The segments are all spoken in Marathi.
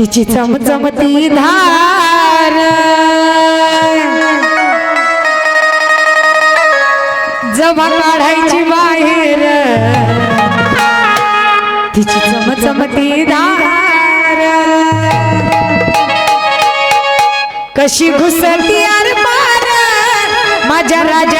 तिची चमचमती धार. जमा काढायची बाहेर. तिची चमचमती धार. कशी घुसरती अर माझ्या राजा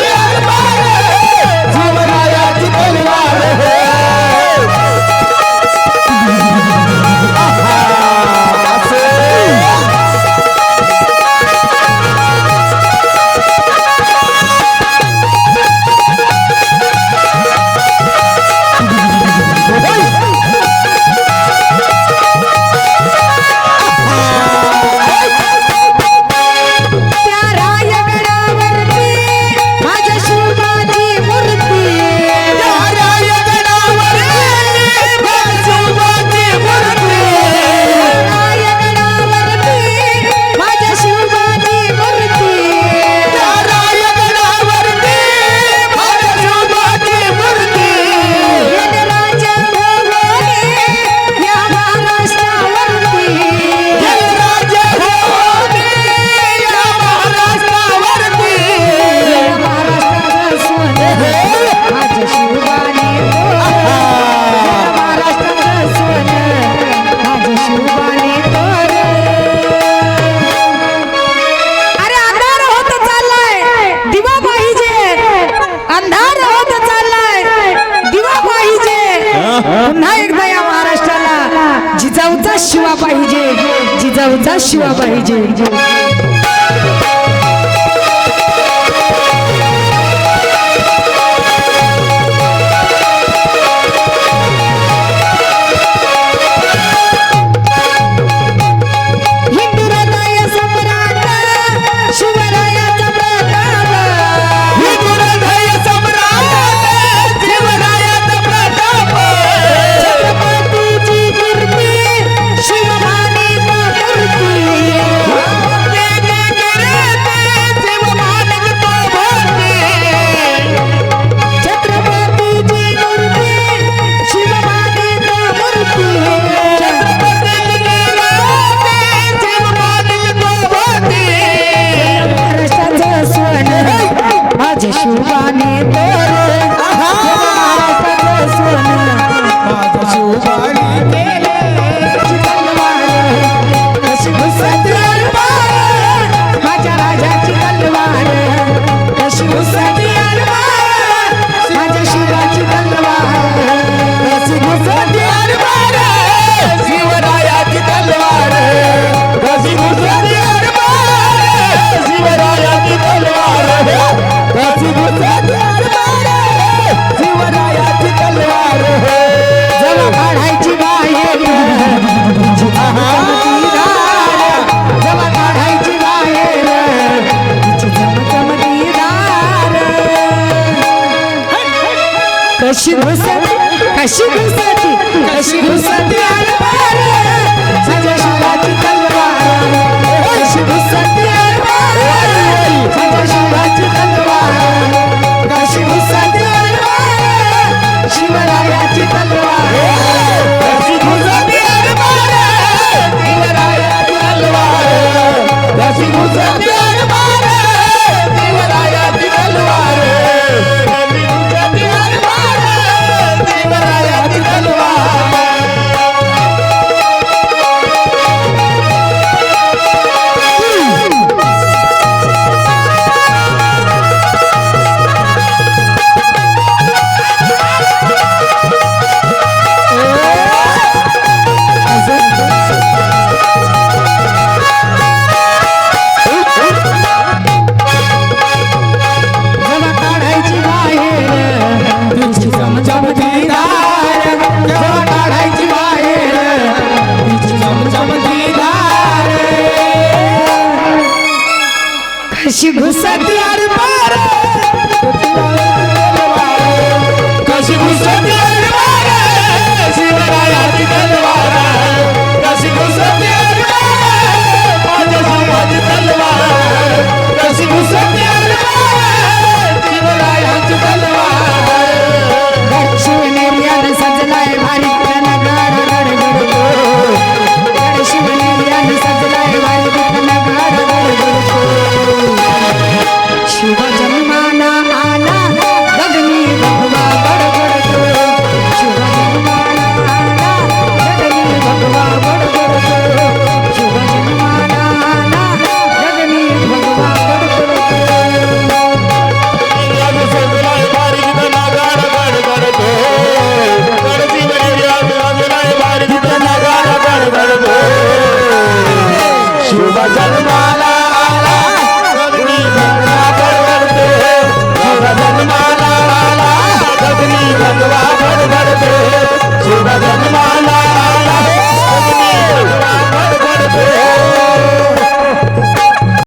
जिजाऊचा शिवा पाहिजे जिजाऊचा शिवा पाहिजे. সুবানে তোরে আহা সুবানে कशी घुसती? कशी घुसती कशी घुसती